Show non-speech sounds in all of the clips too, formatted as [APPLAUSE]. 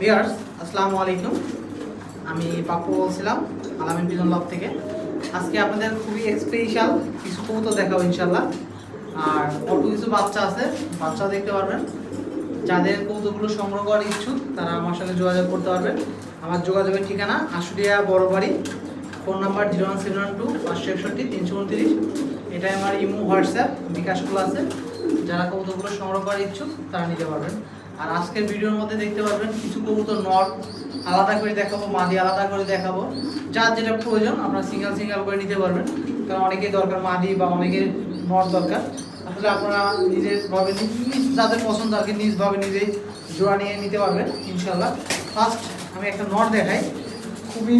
Viewers, আসসালামু আলাইকুম। আমি পাপ্পু বলছিলাম, আলামিন বিজন লব থেকে। আজকে আপনাদের খুবই স্পেশাল কিছু কৌতো দেখাবো ইনশাল্লাহ আর অল্প কিছু বাচ্চা আছে, বাচ্চা দেখতে পারবেন। যাদের কৌতুকগুলো সংগ্রহ করার ইচ্ছুক, তারা আমার সঙ্গে যোগাযোগ করতে পারবেন। আমার যোগাযোগের ঠিকানা আশুলিয়া বড় বাড়ি phone number zero one seven one two পাঁচশো একষট্টি তিনশো উনত্রিশ। এটাই আমার ইমো, হোয়াটসঅ্যাপ বিকাশগুলো আছে। যারা কবুতরগুলো সংগ্রহ করার ইচ্ছুক, তারা নিতে পারবেন। আর আজকের ভিডিওর মধ্যে দেখতে পারবেন কিছু কবুতর নট আলাদা করে দেখাবো, মাদি আলাদা করে দেখাবো। যার যেটা প্রয়োজন, আপনারা সিঙ্গেল সিঙ্গেল করে নিতে পারবেন। কারণ অনেকেই দরকার মাদি বা অনেকের নট দরকার। আসলে আপনারা নিজের ভাবে নিজ যাদের পছন্দ আর কি, নিজভাবে নিজেই জোড়া নিয়ে নিতে পারবেন ইনশাল্লাহ ফার্স্ট আমি একটা নট দেখাই। খুবই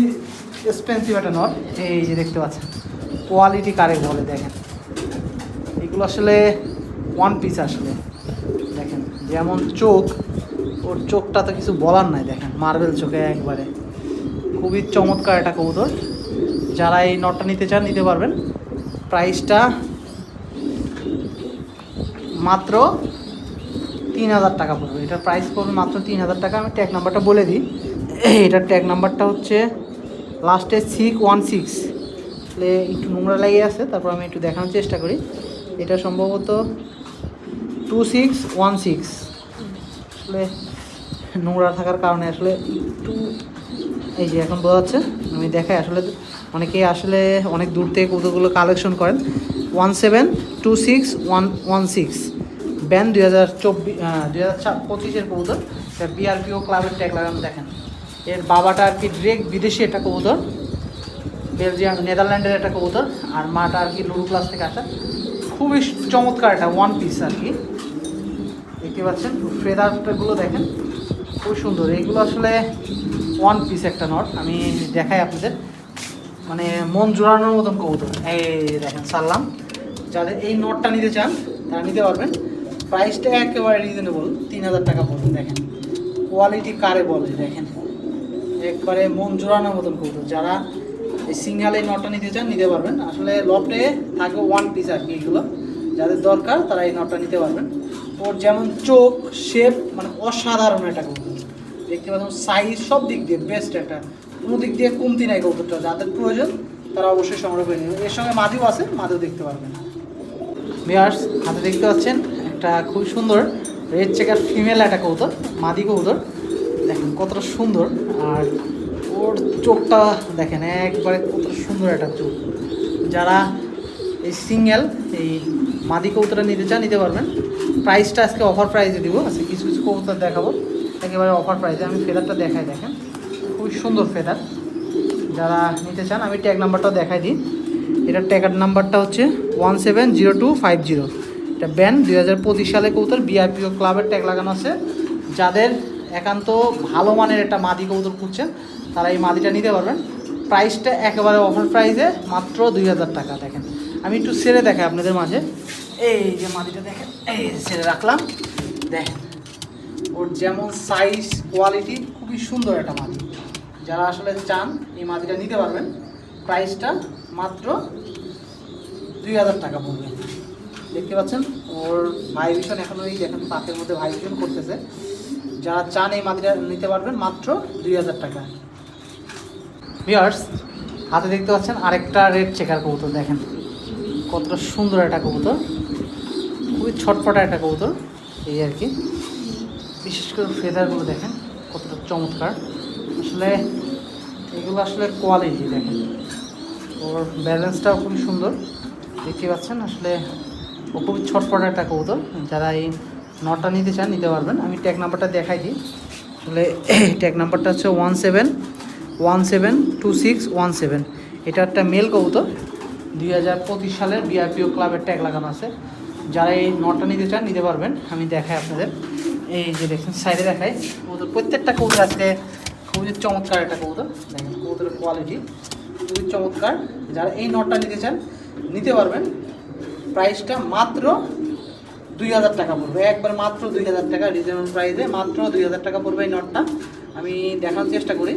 এক্সপেন্সিভ একটা নট এই যে দেখতে পাচ্ছেন কোয়ালিটি কারে বলে দেখেন। এগুলো আসলে ওয়ান পিস আসলে। যেমন চোখ, ওর চোখটা তো কিছু বলার নাই, দেখেন মার্বেল চোখে একবারে। খুবই চমৎকার একটা কবুতর। যারা এই নটটা নিতে চান, নিতে পারবেন। প্রাইসটা মাত্র তিন হাজার টাকা পড়বে। এটার প্রাইস পড়বে মাত্র তিন হাজার টাকা। আমি ট্যাগ নাম্বারটা বলে দিই। এটার ট্যাগ নাম্বারটা হচ্ছে লাস্টে সিক্স ওয়ান সিক্স একটু নোংরা লাগিয়ে আছে, তারপর আমি একটু দেখানোর চেষ্টা করি। এটা সম্ভবত টু সিক্স ওয়ান সিক্স আসলে নোংরা থাকার কারণে আসলে টু এই যে এখন বোঝা যাচ্ছে, আমি দেখাই আসলে অনেকেই আসলে অনেক দূর থেকে কৌতুকগুলো কালেকশন করেন। One seven two six one one six BAN দুই হাজার চব্বিশ দুই হাজার পঁচিশের কবুতর। বিআরপিও ক্লাবের ট্যাগ লাগানো, দেখেন। এর বাবাটা আর কি ডিরেক্ট বিদেশি একটা কবুতর। বেলজিয়াম নেদারল্যান্ডের একটা কবুতর। আর মাটা আর কি লুরু ক্লাস থেকে আসা। খুবই চমৎকার একটা ওয়ান পিস আর কি। দেখতে পাচ্ছেন ফেদারগুলো দেখেন খুব সুন্দর। এইগুলো আসলে ওয়ান পিস একটা নট, আমি দেখাই আপনাদের। মানে মন জোড়ানোর মতন কবুতর। এই দেখেন সারলাম যাদের এই নটটা নিতে চান, তারা নিতে পারবেন। প্রাইসটা একেবারে রিজনেবল তিন হাজার টাকা পড়বে দেখেন। কোয়ালিটি কারে বলে, দেখেন। একবারে মন জোড়ানোর মতন কবুতর। যারা এই সিঙ্গাল এই নটটা নিতে চান, নিতে পারবেন। আসলে লটে থাকবে ওয়ান পিস আর কি এগুলো। যাদের দরকার, তারা এই নটটা নিতে পারবেন। ওর যেমন চোখ শেপ মানে অসাধারণ একটা কবুতর। দেখতে পাচ্ছেন সাইজ সব দিক দিয়ে বেস্ট একটা। কোনো দিক দিয়ে কমতি নাই কবুতরটা। যাদের প্রয়োজন, তারা অবশ্যই সংগ্রহ করে নেবে। এর সঙ্গে মাদিও আছে, মাদিও দেখতে পারবেন। বিয়ার্স হাতে দেখতে পাচ্ছেন একটা খুব সুন্দর রেড চেকার ফিমেল একটা কবুতর, মাদি কবুতর। দেখেন কতটা সুন্দর। আর ওর চোখটা দেখেন, একবারে কত সুন্দর একটা চোখ। যারা এই সিঙ্গেল এই মাদি কবুতরটা নিতে চান, নিতে পারবেন। প্রাইসটা আজকে অফার প্রাইসে দিব। আজকে কিছু কিছু কবুতর দেখাবো। একেবারে অফার প্রাইসে আমি ফেদারটা দেখাই, দেখেন। খুবই সুন্দর ফেদার যারা নিতে চান, আমি ট্যাগ নাম্বারটাও দেখাই দিই। এটার ট্যাগার নাম্বারটা হচ্ছে one seven zero two five zero এটা ব্যান দুই হাজার পঁচিশ সালে কবুতর বিআরপিও ক্লাবের ট্যাগ লাগানো আছে। যাদের একান্ত ভালো মানের একটা মাদি কবুতর খুঁজছেন, তারা এই মাদিটা নিতে পারবেন। প্রাইসটা একেবারে অফার প্রাইসে মাত্র দুই হাজার টাকা, দেখেন। আমি একটু সেরে দেখাই আপনাদের মাঝে। এই যে মাদিটা দেখেন, এই সেরে রাখলাম। দেখেন, ওর যেমন সাইজ কোয়ালিটি খুবই সুন্দর একটা মাদি যারা আসলে চান এই মাদিটা নিতে পারবেন প্রাইসটা মাত্র দুই হাজার টাকা পড়বে। দেখতে পাচ্ছেন, ওর ভাইব্রেশন এখনও এই দেখেন পাখের মধ্যে ভাইব্রেশন করতেছে। যারা চান এই মাদিটা নিতে পারবেন মাত্র দুই হাজার টাকা। ভিয়ার্স হাতে দেখতে পাচ্ছেন আরেকটা রেড চেকার কবুতর, দেখেন। কতটা সুন্দর একটা কবুতর। খুবই ছটফটা একটা কবুতর, এই আর কি। বিশেষ করে ফেদারগুলো দেখেন, কতটা চমৎকার। আসলে এগুলো আসলে কোয়ালিটি দেখেন। ওর ব্যালেন্সটাও খুবই সুন্দর। দেখতে পাচ্ছেন, আসলে ও খুবই ছটফটা একটা কবুতর। যারা এই নটটা নিতে চান, নিতে পারবেন। আমি ট্যাগ নাম্বারটা দেখাই দিই। আসলে [CLEARS THROAT] ট্যাগ নাম্বারটা হচ্ছে one seven one seven two six one seven এটা একটা মেল কবুতর। দুই হাজার পঁচিশ সালের বিআরপিও ক্লাবের ট্যাগ লাগানো আছে। যারা এই নটটা নিতে চান, নিতে পারবেন। আমি দেখাই আপনাদের। এই যে দেখছেন, সাইডে দেখাই। কবুতর, প্রত্যেকটা কবুতর আজকে খুবই চমৎকার একটা কবুতর। দেখেন, কবুতরের কোয়ালিটি খুবই চমৎকার। যারা এই নটটা নিতে চান, নিতে পারবেন। প্রাইসটা মাত্র দুই হাজার টাকা পড়বে। একবার মাত্র দুই হাজার টাকা রিজনেবল প্রাইসে মাত্র দুই হাজার টাকা পড়বে এই নটটা। আমি দেখানোর চেষ্টা করি।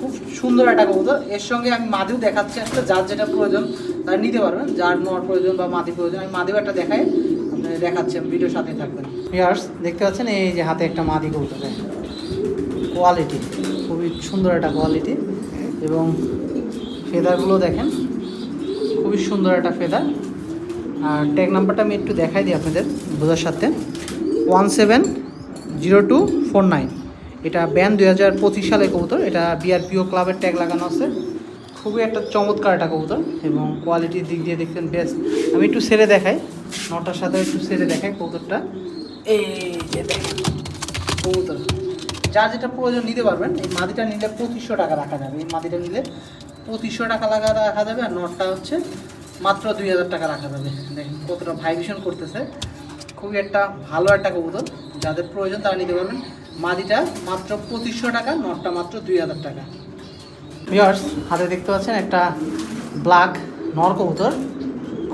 খুব সুন্দর একটা কবুতর। এর সঙ্গে আমি মাদিও দেখাচ্ছি আসলে, যার যেটা প্রয়োজন তারা নিতে পারবেন যার নট প্রয়োজন বা মাদি প্রয়োজন, আমি মাদিও একটা দেখাই আপনাদের দেখাচ্ছি, আমি ভিডিওর সাথে থাকবেন। ইয়ার্স দেখতে পাচ্ছেন, এই যে হাতে একটা মাদি কবুতর কোয়ালিটি খুবই সুন্দর একটা কোয়ালিটি এবং ফেদারগুলো দেখেন, খুবই সুন্দর একটা ফেদার আর ট্যাগ নাম্বারটা আমি একটু দেখাই দিই আপনাদের, বোঝার সাথে। One seven zero two four nine এটা ব্যান দুই হাজার পঁচিশ সালে কবুতর, এটা বিআরপিও ক্লাবের ট্যাগ লাগানো আছে। খুবই একটা চমৎকার একটা কবুতর এবং কোয়ালিটির দিক দিয়ে দেখছেন বেস্ট আমি একটু সেরে দেখাই, নটার সাথে একটু সেরে দেখাই কবুতরটা। এই যে কবুতর। যা যেটা প্রয়োজন নিতে পারবেন, এই মাদিটা নিলে পঁচিশশো টাকা রাখা যাবে। এই মাদিটা নিলে পঁচিশশো টাকা লাগা রাখা যাবে আর নটটা হচ্ছে মাত্র দুই হাজার টাকা রাখা যাবে। দেখেন কতটা ভাইব্রেশন করতেছে। খুবই একটা ভালো একটা কবুতর। যাদের প্রয়োজন তারা নিতে পারবেন। মাদিটা মাত্র পঁচিশশো টাকা, নটটা মাত্র দুই হাজার টাকা। ভিওর্স হাতে দেখতে পাচ্ছেন একটা ব্ল্যাক নর কবুতর।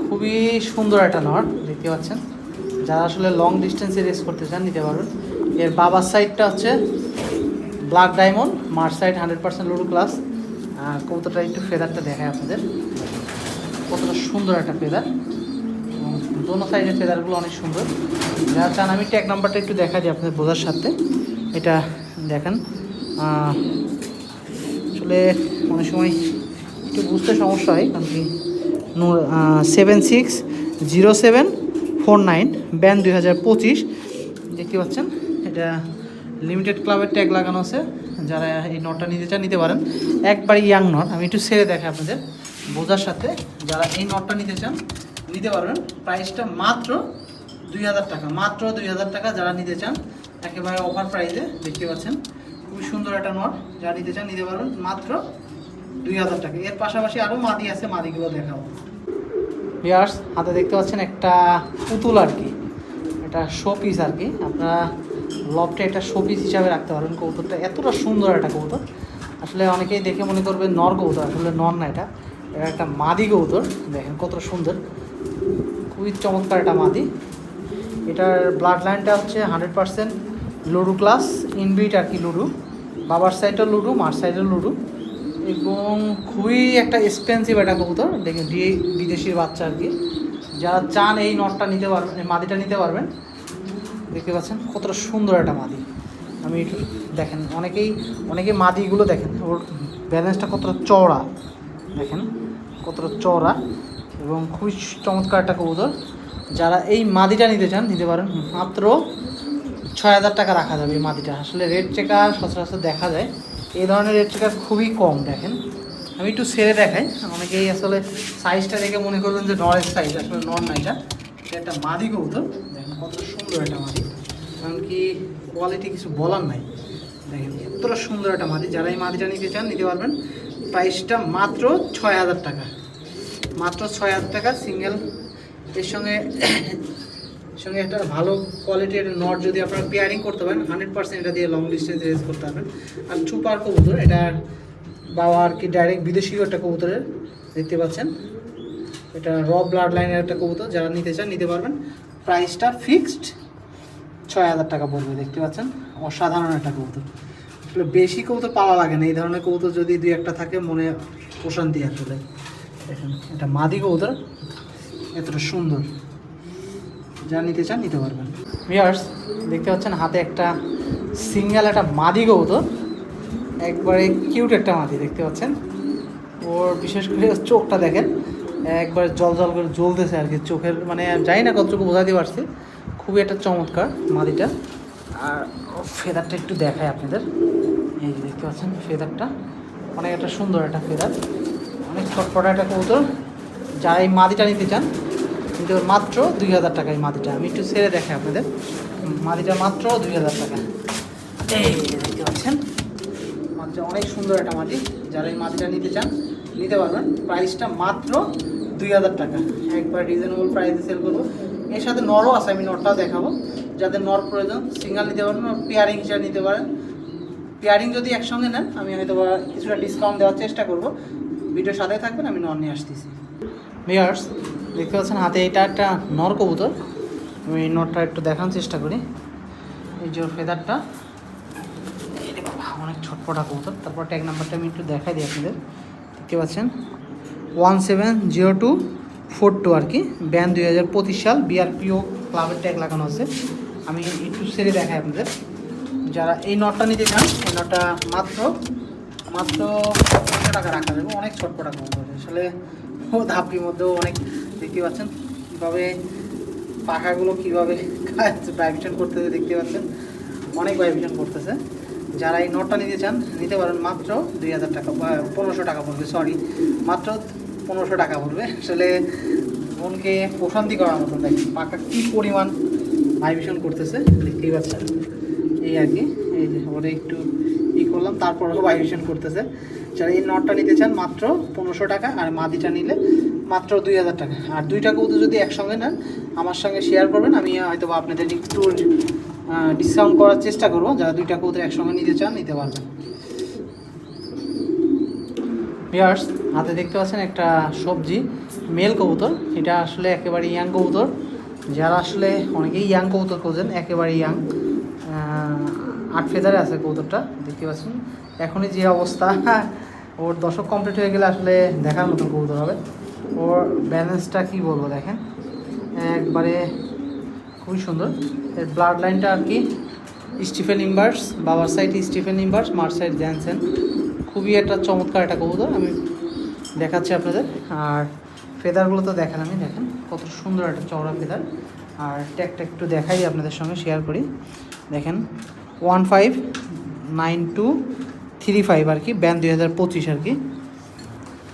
খুবই সুন্দর একটা নর, দেখতে পাচ্ছেন। যারা আসলে লং ডিস্টেন্সে রেস করতে চান, নিতে পারবেন এর বাবার সাইডটা হচ্ছে ব্ল্যাক ডায়মন্ড মার সাইড হান্ড্রেড পার্সেন্ট লুডু ক্লাস কবুতরটা একটু ফেদারটা দেখায় আপনাদের। কতটা সুন্দর একটা ফেদার এবং দোনো সাইডের ফেদারগুলো অনেক সুন্দর। যারা চান, আমি ট্যাগ নাম্বারটা একটু দেখা দিই আপনাদের বোঝার সাথে। এটা দেখেন আসলে অনেক সময় একটু বুঝতে সমস্যা হয়, কারণ কি seven six zero seven four nine BAN দুই হাজার পঁচিশ। দেখতে পাচ্ছেন, এটা লিমিটেড ক্লাবের ট্যাগ লাগানো আছে। যারা এই নটটা নিতে চান, নিতে পারেন। একবারই ইয়াং নট আমি একটু সেরে দেখাই আপনাদের, বোঝার সাথে। যারা এই নটটা নিতে চান, নিতে পারবেন। প্রাইসটা মাত্র দুই হাজার টাকা, মাত্র দুই হাজার টাকা যারা নিতে চান, একেবারে অফার প্রাইসে দেখতে পাচ্ছেন। খুবই সুন্দর একটা নট, যা নিতে চান নিতে পারবেন মাত্র দুই হাজার টাকা। এর পাশাপাশি আরও মাদি আছে, মাদিগুলো দেখাবো। বিয়ার্স হাতে দেখতে পাচ্ছেন একটা পুতুল আর কি এটা শো পিস আর কি। আপনারা লবটা একটা শো পিস হিসাবে রাখতে পারবেন কবুতরটা এতটা সুন্দর একটা কবুতর আসলে অনেকেই দেখে মনে করবে নর কবুতর আসলে নর না এটা। এটা একটা মাদি কবুতর দেখেন কতটা সুন্দর। খুবই চমৎকার একটা মাদি। এটার ব্লাড লাইনটা হচ্ছে হান্ড্রেড পার্সেন্ট লুডু ক্লাস ইনবিট আর কি লুডু। বাবার সাইডটা লুডু, মার সাইডের লুডু। এবং খুবই একটা এক্সপেন্সিভ একটা কবুতর দেখেন দিয়ে বিদেশির বাচ্চা আর কি। যারা চান এই নটটা নিতে পারবেন মাদিটা নিতে পারবেন। দেখতে পাচ্ছেন, কতটা সুন্দর একটা মাদি। আমি দেখেন, অনেকেই অনেকেই মাদিগুলো দেখেন, ওর ব্যালেন্সটা কতটা চওড়া। দেখেন, কতটা চওড়া এবং খুবই চমৎকার একটা কবুতর। যারা এই মাদিটা নিতে চান, নিতে পারেন মাত্র ছয় হাজার টাকা রাখা যাবে এই মাদিটা আসলে রেড চেকার সচরাচর দেখা যায়। এই ধরনের রেড চেকার খুবই কম দেখেন। আমি একটু সেরে দেখাই। অনেকেই আসলে সাইজটা দেখে মনে করবেন যে নরের সাইজ আসলে নর না এটা। একটা মাদি কবুতর। দেখেন কত সুন্দর একটা মাদি। কারণ কি কোয়ালিটি কিছু বলার নাই। দেখেন এতটা সুন্দর একটা মাদি। যারা এই মাদিটা নিতে চান, নিতে পারবেন। প্রাইসটা মাত্র ছয় হাজার টাকা। মাত্র ছয় হাজার টাকা সিঙ্গেল এর সঙ্গে সঙ্গে একটা ভালো কোয়ালিটির নট যদি আপনারা পেয়ারিং করতে পারেন হান্ড্রেড পার্সেন্ট এটা দিয়ে লং ডিস্টেন্স রেস করতে পারবেন। আর সুপার কবুতর, এটা বাবা আর কি ডাইরেক্ট বিদেশিও একটা কবুতরের, দেখতে পাচ্ছেন? এটা র ব্লাড লাইনের একটা কবুতর, যারা নিতে চান নিতে পারবেন। প্রাইসটা ফিক্সড ছয় হাজার টাকা পড়বে, দেখতে পাচ্ছেন? অসাধারণ একটা কবুতর। আসলে বেশি কবুতর পাওয়া লাগে না, এই ধরনের কবুতর যদি দুই একটা থাকে, মনে প্রশান্তি আসলে দেখেন, এটা মাদি কবুতর, এতটা সুন্দর। যা নিতে চান, নিতে পারবেন। ভিয়ার্স দেখতে পাচ্ছেন হাতে একটা সিঙ্গেল, একটা মাদি কবুতর। একবারে কিউট একটা মাদি, দেখতে পাচ্ছেন? ওর বিশেষ করে চোখটা দেখেন, একবার জল জল করে জ্বলতেছে আর কি। চোখের মানে জানি না কতটুকু বোঝাতে পারছি। খুবই একটা চমৎকার মাদিটা। আর ফেদারটা একটু দেখায় আপনাদের। এই যে দেখতে পাচ্ছেন ফেদারটা অনেক একটা সুন্দর একটা ফেদার অনেক ছটপটা একটা কবুতর। যারা এই মাদিটা নিতে চান কিন্তু মাত্র দুই হাজার টাকা এই মাদিটা আমি একটু ছেড়ে দেখাই আপনাদের। মাদিটা মাত্র দুই হাজার টাকা। এই দেখতে পাচ্ছেন মাত্র অনেক সুন্দর একটা মাটি। যারা এই মাটিটা নিতে চান, নিতে পারবেন। প্রাইসটা মাত্র দুই হাজার টাকা। একবার রিজনেবল প্রাইসে সেল করব। এর সাথে নরও আছে, আমি নরটাও দেখাবো। যাদের নর প্রয়োজন সিঙ্গেল নিতে পারবেন পেয়ারিং হিসাবে নিতে পারেন। পেয়ারিং যদি একসঙ্গে নেন, আমি হয়তো বা কিছুটা ডিসকাউন্ট দেওয়ার চেষ্টা করব। ভিডিওর সাথে থাকবেন, আমি নর নিয়ে আসতেছি। ভিয়ার্স দেখতে পাচ্ছেন, হাতে এটা একটা নর কবুতর। আমি এই নরটা একটু দেখানোর চেষ্টা করি। এই যে ফেদারটা অনেক ছটপটা কবুতর। তারপর ট্যাগ নাম্বারটা আমি একটু দেখাই দিই আপনাদের। দেখতে পাচ্ছেন one seven zero two four two আর কি। ব্যান দুই হাজার পঁচিশ সাল বিআরপিও ক্লাবের ট্যাগ লাগানো আছে। আমি একটু সেরে দেখাই আপনাদের। যারা এই নটটা নিতে চান, এই নটটা মাত্র মাত্র পনেরোশো টাকা রাখা যাবে। অনেক ছটপটা কবুতর। আসলে ও ধাপটির মধ্যেও অনেক দেখতে পাচ্ছেন? কীভাবে পাখাগুলো কীভাবে ভাইব্রেশন করতেছে দেখতে পাচ্ছেন? অনেক ভাইব্রেশন করতেছে। যারা এই নোটটা নিতে চান, নিতে পারেন মাত্র দুই হাজার টাকা পনেরোশো টাকা পড়বে সরি মাত্র পনেরোশো টাকা পড়বে। আসলে মনকে প্রশান্তি করার মতো দেখেন, পাখা কী পরিমাণ ভাইব্রেশন করতেছে, দেখতেই পাচ্ছেন। এই আর কি, এই যে ওরে একটু ই করলাম, তারপরেও ভাইব্রেশন করতেছে। যারা এই নটটা নিতে চান, মাত্র পনেরোশো টাকা, আর মাদিটা নিলে মাত্র দুই হাজার টাকা। আর দুইটা কবুতর যদি একসঙ্গে নেন, আমার সঙ্গে শেয়ার করবেন, আমি হয়তো আপনাদের একটু ডিসকাউন্ট করার চেষ্টা করব। যারা দুইটা কবুতর একসঙ্গে নিতে চান, নিতে পারবেন। ভিয়ার্স হাতে দেখতে পাচ্ছেন একটা সবজি মেল কবুতর। এটা আসলে একেবারে ইয়াং কবুতর। যারা আসলে অনেকেই ইয়াং কবুতর খোঁজেন একেবারে ইয়াং আট ফেদারে আছে কবুতরটা, দেখতে পাচ্ছেন। এখনই যে অবস্থা ওর দশক কমপ্লিট হয়ে গেলে আসলে দেখার মতন কবুতর হবে। ওর ব্যালেন্সটা কি বলব দেখেন? একবারে খুবই সুন্দর। এর ব্লাড লাইনটা আর কি স্টিফেন ইম্বার্স বাবার সাইড স্টিফেন ইম্বার্স মার সাইড জ্যানসেন খুবই একটা চমৎকার একটা কবুতর, আমি দেখাচ্ছি আপনাদের। আর ফেদারগুলো তো দেখেন আমি, দেখেন, কত সুন্দর একটা চওড়া ফেদার আর ট্যাগটা একটু দেখাই আপনাদের সঙ্গে শেয়ার করি। দেখেন one five nine two three five আর কি ব্যান দুই হাজার পঁচিশ আর কি।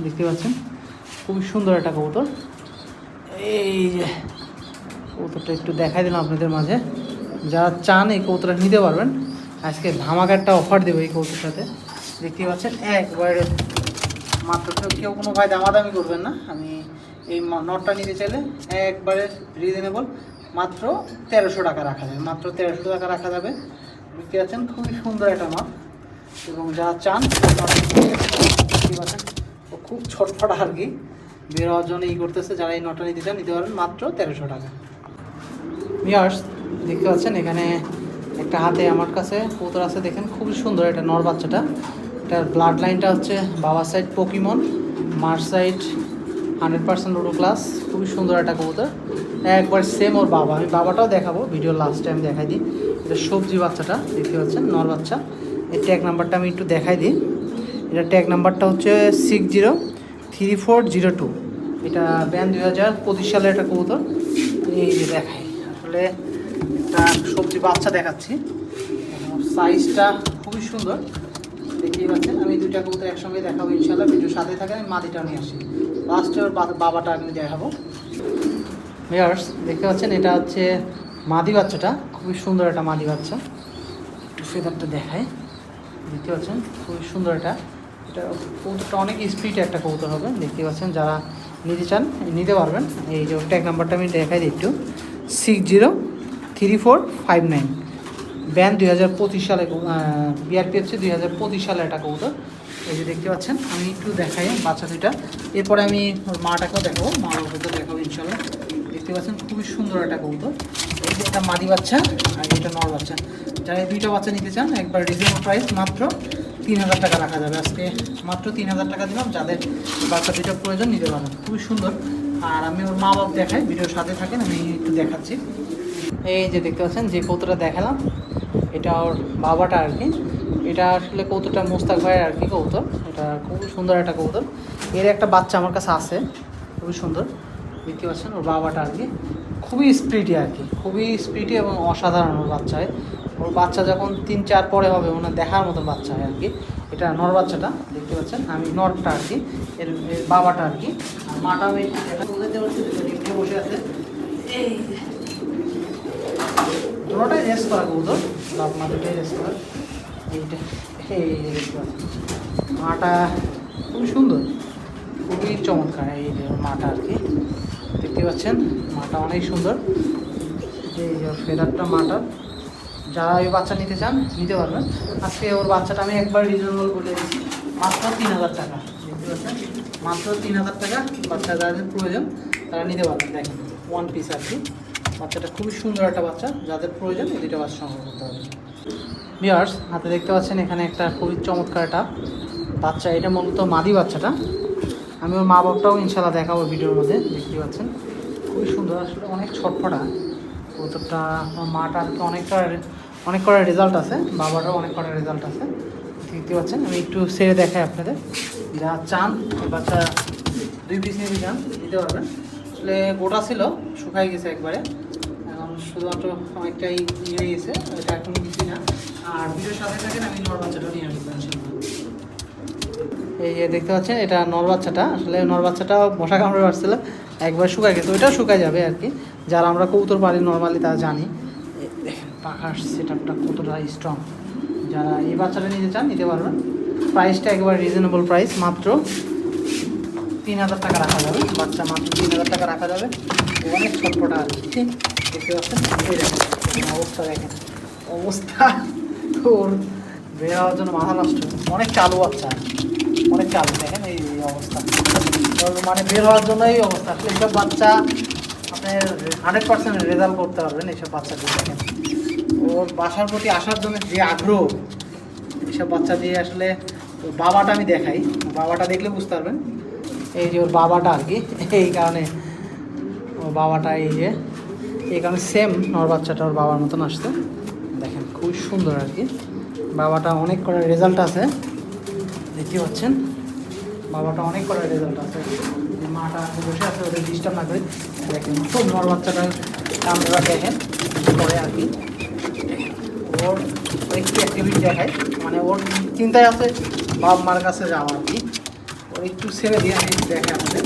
দেখতে পাচ্ছেন? খুবই সুন্দর একটা কবুতর। এই যে কৌতুকটা একটু দেখাই দিলাম আপনাদের মাঝে। যারা চান এই কৌতুকটা নিতে পারবেন, আজকে ধামাকা একটা অফার দেবো এই কৌতুকটাতে দেখতে পাচ্ছেন, একবারে মাত্র কেউ কোনো ভাই দামাদামি করবেন না। আমি এই নটটা নিতে চাইলে একবারে রিজনেবল মাত্র তেরোশো টাকা রাখা যাবে, মাত্র তেরোশো টাকা রাখা যাবে। দেখতে পাচ্ছেন, খুবই সুন্দর একটা নট এবং যারা চান খুব ছটফট আর কি। বের হওয়ার জন্য ই করতেছে, যারা এই নিতে চান, নিতে পারেন মাত্র তেরোশো টাকা। মিয়ার্স দেখতে পাচ্ছেন এখানে একটা হাতে আমার কাছে কৌতর আছে, দেখেন খুবই সুন্দর এটা নর বাচ্চাটা। এটার ব্লাড লাইনটা হচ্ছে বাবার সাইড পকিমন মার সাইড হান্ড্রেড পার্সেন্ট রোডো ক্লাস খুবই সুন্দর একটা কবুতর। একবার সেম ওর বাবা, আমি বাবাটাও দেখাবো ভিডিও লাস্ট টাইম দেখাই দিই। এটা সবজি বাচ্চাটা, দেখতে পাচ্ছেন, নর বাচ্চা। এর ট্যাগ নাম্বারটা আমি একটু দেখাই দিই। এটা ট্যাগ নাম্বারটা হচ্ছে six zero three four zero two এটা ব্যান দুই হাজার পঁচিশ সালের একটা কবুতর। এই যে দেখাই, আসলে একটা সবজি বাচ্চা দেখাচ্ছি। সাইজটা খুবই সুন্দর। দেখতেই পাচ্ছেন, আমি দুইটা কবুতর একসঙ্গে দেখাবো ইনশাল্লাহ ভিডিওর সাথে থাকে আমি মাদিটা নিয়ে আসি। লাস্টে ওর বাবাটা আমি দেখাবো। ভিয়ার্স দেখতে পাচ্ছেন, এটা হচ্ছে মাদি বাচ্চাটা। খুবই সুন্দর একটা মাদি বাচ্চা। একটু ফেদারটা দেখায় দেখতে পাচ্ছেন, খুবই সুন্দর এটা। এটা কবুতরটা অনেক স্পিড একটা কবুতর হবে দেখতে পাচ্ছেন যারা নিতে চান, নিতে পারবেন। এই যে ট্যাগ নাম্বারটা আমি দেখাই দিই একটু। Six zero three four five nine BAN দুই হাজার পঁচিশ সালে বিআরপি হচ্ছে দুই হাজার পঁচিশ সালে একটা কবুতর। এই যে দেখতে পাচ্ছেন, আমি একটু দেখাই বাচ্চা দুইটা। এরপরে আমি ওর মাটাকেও দেখাবো, মা বাবাকেও দেখাবো ইনশাল্লাহ। দেখতে পাচ্ছেন, খুবই সুন্দর একটা কবুতর। এই যে এটা মাদি বাচ্চা আর এটা নর বাচ্চা। যারা এই দুইটা বাচ্চা নিতে চান, একবার রিজনেবল প্রাইস মাত্র তিন হাজার টাকা রাখা যাবে আজকে। মাত্র তিন হাজার টাকা দিলাম, যাদের বাচ্চা দুইটা প্রয়োজন নিতে পারেন খুবই সুন্দর। আর আমি ওর মা বাপ দেখাই, ভিডিওর সাথে থাকেন, আমি একটু দেখাচ্ছি। এই যে দেখতে পাচ্ছেন, যে কৌতুটা দেখালাম, এটা ওর বাবাটা আর কি। এটা আসলে কৌতুটা মোস্তাক ভাইয়ের আর কি কৌতুর এটা খুবই সুন্দর একটা কৌতুর এর একটা বাচ্চা আমার কাছে আছে, খুবই সুন্দর। দেখতে পাচ্ছেন ওর বাবাটা আর কি। খুবই স্প্রিটি আর কি, খুবই স্প্রিটি এবং অসাধারণ বাচ্চা হয় ওর বাচ্চা যখন তিন চার পরে হবে মানে দেখার মতো বাচ্চা হয় আর কি। এটা নর বাচ্চাটা, দেখতে পাচ্ছেন? আমি নরটা আর কি, এর বাবাটা আর কি। আর মাটা আমি পারছি বসে আছে। এই। যে। দুটোটাই রেস করা কবুতর। বাপ মা দুটোই রেস করা। এইটা, এই মাটা খুবই সুন্দর, খুবই চমৎকার এই মাটা আর কি। দেখতে পাচ্ছেন, মাটা অনেক সুন্দর। এই যে ফেদারটা মাটার যারা ওই বাচ্চা নিতে চান, নিতে পারবেন। আজকে ওর বাচ্চাটা আমি একবার রিজনেবল বলে দিচ্ছি মাত্র তিন হাজার টাকা। দেখতে পাচ্ছেন? মাত্র তিন হাজার টাকা বাচ্চা যাদের প্রয়োজন, তারা নিতে পারবেন। দেখেন ওয়ান পিস আর কি। বাচ্চাটা খুবই সুন্দর একটা বাচ্চা, যাদের প্রয়োজন, এই দুইটা বাচ্চা সংগ্রহ করতে হবে বিয়ার্স হাতে দেখতে পাচ্ছেন এখানে একটা খুবই চমৎকার একটা বাচ্চা। এটা মূলত মাদি বাচ্চাটা। আমি ওর মা বাপটাও ইনশাল্লাহ দেখাবো ভিডিওর মধ্যে দেখতে পাচ্ছেন। খুবই সুন্দর, আসলে অনেক ছটফটা। কৌতুকটা ওর মাটা আর কি অনেকটা অনেক কটা রেজাল্ট আছে, বাবারও অনেক কটা রেজাল্ট আছে। দেখতে পাচ্ছেন, আমি একটু সেরে দেখাই আপনাদের। যা চান বাচ্চা দুই পিস নিতে চান নিতে পারবেন। আসলে গোটা ছিল শুকাই গেছে একবারে। এখন শুধুমাত্র অনেকটাই হয়ে গেছে, এটা এখন কিছুই না। আর ভিডিওর সাথে থাকেন, আমি নর বাচ্চাটা নিয়ে আসব এই যে দেখতে পাচ্ছেন, এটা নর বাচ্চাটা। আসলে নর বাচ্চাটা মশা কামড়ে পারছিল একবার শুকায় গেছে। ওইটাও শুকায় যাবে আর কি। যারা আমরা কৌতর পারি নর্মালি তা জানি। দেখেন, পাখার সেট আপটা কতটা স্ট্রং যারা এই বাচ্চাটা নিতে চান, নিতে পারবেন। প্রাইসটা একবার রিজনেবল প্রাইস মাত্র তিন হাজার টাকা রাখা যাবে। বাচ্চা মাত্র তিন হাজার টাকা রাখা যাবে। অনেক ছটপটা আছে, ঠিক? দেখতে পাচ্ছেন? অবস্থা দেখেন। অবস্থা ওর বের হওয়ার জন্য মাথা নষ্ট। অনেক চালু বাচ্চা। অনেক চালু দেখেন এই অবস্থা। মানে বের হওয়ার জন্য এই অবস্থা। এইসব বাচ্চা আপনার হান্ড্রেড পার্সেন্ট রেজাল্ট করতে পারবেন এইসব বাচ্চাদের দেখেন। ওর বাসার প্রতি আসার জন্য যে আগ্রহ, এইসব বাচ্চা দিয়ে আসলে বাবাটা আমি দেখাই। বাবাটা দেখলে বুঝতে পারবেন। এই যে ওর বাবাটা আর কি, এই কারণে ওর বাবাটা এই যে, এই কারণে সেম ওর বাচ্চাটা ওর বাবার মতন আসছে। দেখেন খুবই সুন্দর আর কি। বাবাটা অনেক করে রেজাল্ট আছে। দেখতে পাচ্ছেন। বাবাটা অনেক করে রেজাল্ট আছে। মাটা বসে আছে, ওদের ডিস্টার্ব না করে। দেখেন, খুব নর বাচ্চাটার আমরা দেখেন করে আর কি। ওর একটু অ্যাক্টিভিটি দেখায়। মানে ওর চিন্তায় আছে, বাপ মার কাছে যাওয়া আর কি। ওর একটু ছেড়ে দিয়ে আমি দেখে আপনাদের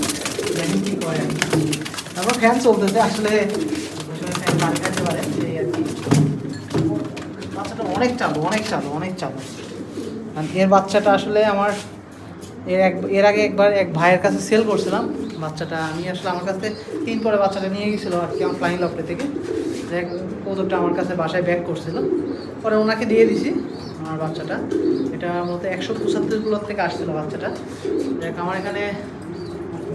দেখেন কী করে আর কি। তারপর ফ্যান চলতেছে, আসলে ফ্যান বাড়ি পারে। আর কি। বাচ্চাটা অনেক চালু অনেক চালু অনেক চালু। এর বাচ্চাটা আসলে আমার এর এক এর আগে একবার এক ভাইয়ের কাছে সেল করছিলাম। বাচ্চাটা আমি আসলে আমার কাছে তিন পরে বাচ্চাটা নিয়ে গেছিল আর কি, আমার ফ্লাইং লফটে থেকে। দেখ, কৌতুকটা আমার কাছে বাসায় ব্যাক করছিল। পরে ওনাকে দিয়ে দিছি আমার বাচ্চাটা। এটা মূলত একশো পঁচাত্তরগুলোর থেকে আসছিল বাচ্চাটা। দেখ, আমার এখানে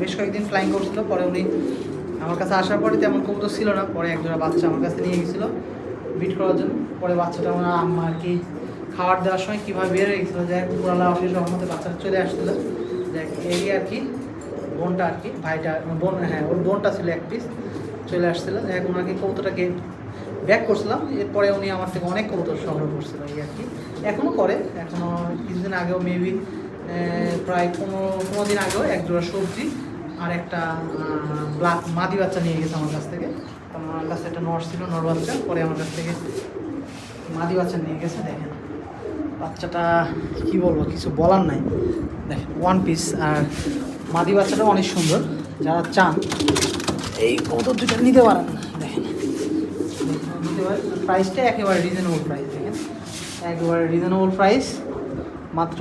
বেশ কয়েকদিন ফ্লাইং করছিল। পরে উনি আমার কাছে আসার পরে তেমন কৌতুক ছিল না। পরে একজোড়া বাচ্চা আমার কাছে নিয়ে গেছিল। বিট করার জন্য। পরে বাচ্চাটা আমার আম্মা আর কি খাবার দেওয়ার সময় কীভাবে বের হয়ে গেছিল যে পুরালা অফিস রহমতে বাচ্চাটা চলে আসছিল। দেখ এই আর কি, বোনটা আর কি, ভাইটা বোন হ্যাঁ ওর বোনটা ছিল এক পিস চলে আসছিল। দেখ ওনাকে কৌতোটাকে ব্যাক করছিলাম, এরপরে উনি আমার থেকে অনেক কৌতর সংগ্রহ করছিল, এই আর কি। এখনও করে এখনও কিছুদিন আগেও মেবি প্রায় পনেরো পনেরো দিন আগেও এক জোড়া সবজি আর একটা মাদি বাচ্চা নিয়ে গেছে আমার কাছ থেকে। আমার কাছে একটা নর ছিল, নর বাচ্চা, পরে আমার কাছ থেকে মাদি বাচ্চা নিয়ে গেছে, দেখেন। বাচ্চাটা, কি বলব, কিছু বলার নাই। দেখেন ওয়ান পিস আর মাদি বাচ্চাটা অনেক সুন্দর। যারা চান, এই কত দুটো নিতে পারেন। দেখেন, নিতে পারেন। প্রাইসটা একেবারে রিজনেবল প্রাইস দেখেন। একেবারে রিজনেবল প্রাইস মাত্র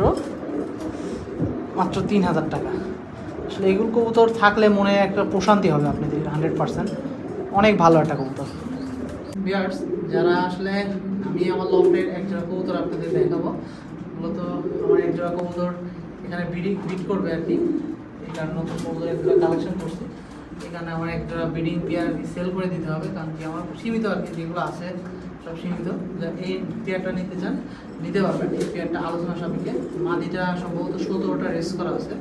মাত্র তিন হাজার টাকা। আসলে এগুলো কবুতর থাকলে মনে একটা প্রশান্তি হবে আপনাদের হান্ড্রেড পার্সেন্ট অনেক ভালো একটা কবুতর। বিয়ার্স যারা আসলে আমি আমার লফটের এক জোড়া কবুতর আপনাদের দেখাবো। মূলত আমার এক জোড়া কবুতর এখানে বিডিং বিট করবে আর কি। এই কারণে নতুন কবুতর এক জোড়া কালেকশন করছি। এখানে আমার এক জোড়া বিডিং পেয়ার সেল করে দিতে হবে, কারণ কি আমার সীমিত আর কি, যেগুলো আছে সব সীমিত। এই পেয়ারটা নিতে চান, নিতে পারবেন। এই পেয়ারটা আলোচনা সাপেক্ষে। মাদিটা সম্ভবত সতেরোটা রেস করা আছে।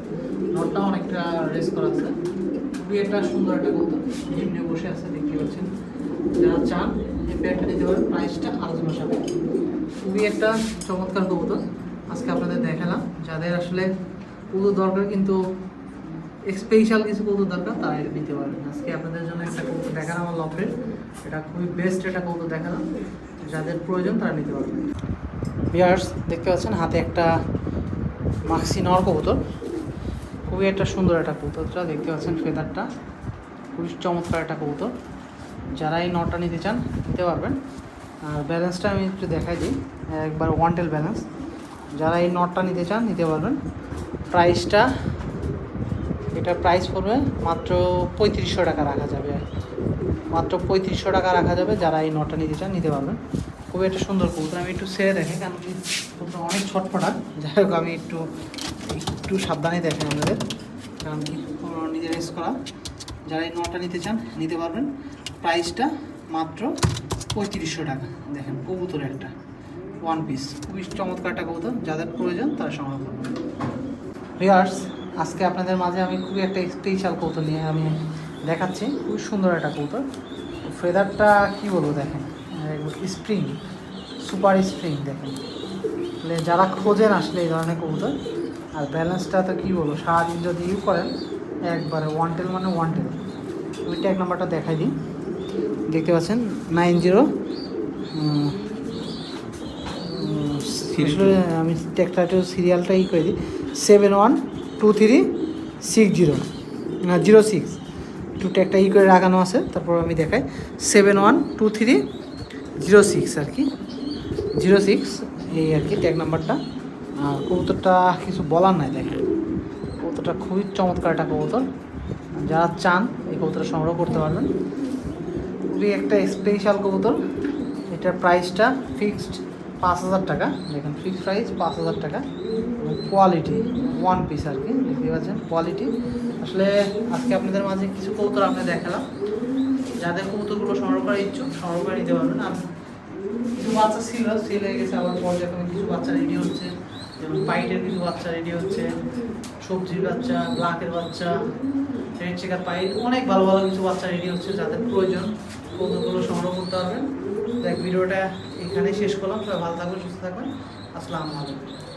নটটা অনেকটা রেস করা আছে। একটা সুন্দর একটা কবুতর নিম্নে বসে আছে, দেখতে পাচ্ছেন। যারা চান, এই প্যান্টটা নিতে পারেন প্রাইসটা আলোচনা সাপেক্ষে। খুবই একটা চমৎকার কবুতর। আজকে আপনাদের দেখালাম। যাদের আসলে কবুতর দরকার, কিন্তু স্পেশাল কিছু কৌতুক দরকার তারা এটা নিতে পারবেন। আজকে আপনাদের জন্য একটা কৌতুক দেখালাম আমার লফের এটা খুবই বেস্ট একটা কৌতুক দেখালাম। যাদের প্রয়োজন, তারা নিতে পারবেন। বিয়ার্স দেখতে পাচ্ছেন, হাতে একটা মাক্সি নর কবুতর। খুবই একটা সুন্দর একটা কবুতরটা, দেখতে পাচ্ছেন ফেদারটা খুবই চমৎকার একটা কবুতর। যারা এই নটটা নিতে চান, নিতে পারবেন। আর ব্যালেন্সটা আমি একটু দেখাই দিই। একবার ওয়ান টেল ব্যালেন্স যারা এই নটটা নিতে চান, নিতে পারবেন। প্রাইসটা এটা প্রাইস পড়বে মাত্র পঁয়ত্রিশশো টাকা রাখা যাবে। মাত্র পঁয়ত্রিশশো টাকা রাখা যাবে যারা এই নটটা নিতে চান, নিতে পারবেন। খুবই একটা সুন্দর কবুতর। আমি একটু ছেড়ে দেখি কারণ কবুতর অনেক ছটফটা যাই হোক, আমি একটু একটু সাবধানে দেখেন আমাদের। কারণ কি? নিজের রেস করা। যারা এই নটা নিতে চান, নিতে পারবেন। প্রাইসটা মাত্র পঁয়ত্রিশশো টাকা। দেখেন কবুতর একটা। ওয়ান পিস খুবই চমৎকার একটা কবুতর। যাদের প্রয়োজন, তারা সংগ্রহ করবেন ভিয়ার্স আজকে আপনাদের মাঝে আমি খুবই একটা স্পেশাল কৌতুক নিয়ে আমি দেখাচ্ছি। খুবই সুন্দর একটা কৌতুক ফেদারটা কি বলব দেখেন? স্প্রিং সুপার স্প্রিং দেখেন। তাহলে যারা খোঁজেন আসলে এই ধরনের কবুতর আর ব্যালেন্সটা তো কী বলব? সারাদিন যদি ইউ করেন একবারে ওয়ান টেল মানে ওয়ান টেল আমি ট্যাগ নাম্বারটা দেখাই দিই। দেখতে পাচ্ছেন? নাইন জিরো আমি ট্যাগটা একটু সিরিয়ালটা ই করে দিই। Seven one two three six zero না জিরো সিক্স টু ট্যাগটা ই করে রাখানো আছে তারপর আমি দেখাই। Seven one two three zero six আর কি। জিরো সিক্স এই আর কি ট্যাগ নাম্বারটা আর কবুতরটা কিছু বলার নাই, দেখেন। কবুতরটা খুবই চমৎকার একটা কবুতর। যারা চান, এই কবুতরটা সংগ্রহ করতে পারবেন। খুবই একটা স্পেশাল কবুতর। এটার প্রাইসটা ফিক্সড পাঁচ হাজার টাকা। দেখেন ফিক্সড প্রাইস পাঁচ হাজার টাকা। কোয়ালিটি ওয়ান পিস আর কি। দেখতে পাচ্ছেন কোয়ালিটি আসলে আজকে আপনাদের মাঝে কিছু কবুতর আপনি দেখালাম। যাদের কবুতরগুলো সংগ্রহ করার ইচ্ছুক, সংগ্রহ করে নিতে পারবেন। আর কিছু বাচ্চা ছিল সেল হয়ে গেছে, আবার পর্যায়ক্রমে কিছু বাচ্চা রেডি হচ্ছে যেমন পাইটের কিছু বাচ্চা রেডি হচ্ছে, সবজির বাচ্চা ব্লাকের বাচ্চা, রেড চেকার পাইট অনেক ভালো ভালো কিছু বাচ্চা রেডি হচ্ছে যাদের প্রয়োজন। কৌতুকগুলো সংগ্রহ করতে পারবেন। দেখ, ভিডিওটা এখানে শেষ করলাম। সবাই ভালো থাকবেন, সুস্থ থাকবেন। আসসালামু আলাইকুম।